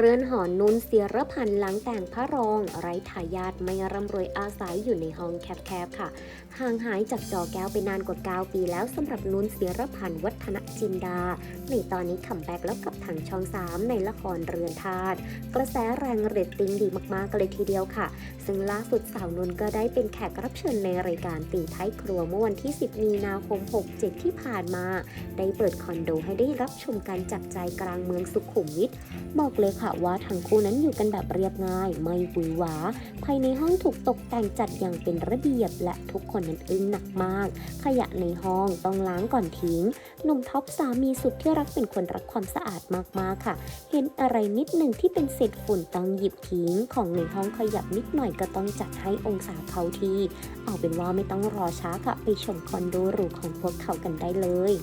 เรือนหอนุนเสียรพันธ์หลังแต่งพระรอง ไร้ทายาทไม่ร่ำรวยอาศัยอยู่ในห้องแคบๆค่ะ ห่างหายจากจอแก้วไปนานกว่า 9 ปีแล้วสำหรับนุนเสียรพันธ์วัฒนจินดา ในตอนนี้คัมแบ็กแล้วกับทางช่อง 3 ในละครเรือนธาตุกระแสแรงเรตติ้งดีมากๆเลยทีเดียวค่ะ ซึ่งล่าสุดสาวนุนก็ได้เป็นแขกรับเชิญในรายการตีท้ายครัวเมื่อวันที่ 10 มีนาคม 67 ที่ผ่านมา ได้เปิดคอนโดให้ได้รับชมการจับใจกลางเมืองสุขุมวิทบอกเลยค่ะว่าทั้งคู่นั้นอยู่กันแบบเรียบง่าย ไม่หวือหวา ภายในห้องถูกตกแต่งจัดอย่างเป็นระเบียบ และทุกคนนั้นอึ้งหนักมาก ขยะในห้องต้องล้างก่อนทิ้งหนุ่มท็อปสามีสุดที่รักเป็นคนรักความสะอาดมากๆค่ะ เห็นอะไรนิดหนึ่งที่เป็นเศษฝุ่นต้องหยิบทิ้ง ของในห้องขยับนิดหน่อยก็ต้องจัดให้องศาเขาทีเอาเป็นว่าไม่ต้องรอช้าค่ะ ไปชมคอนโดหรูของพวกเขากันได้เลย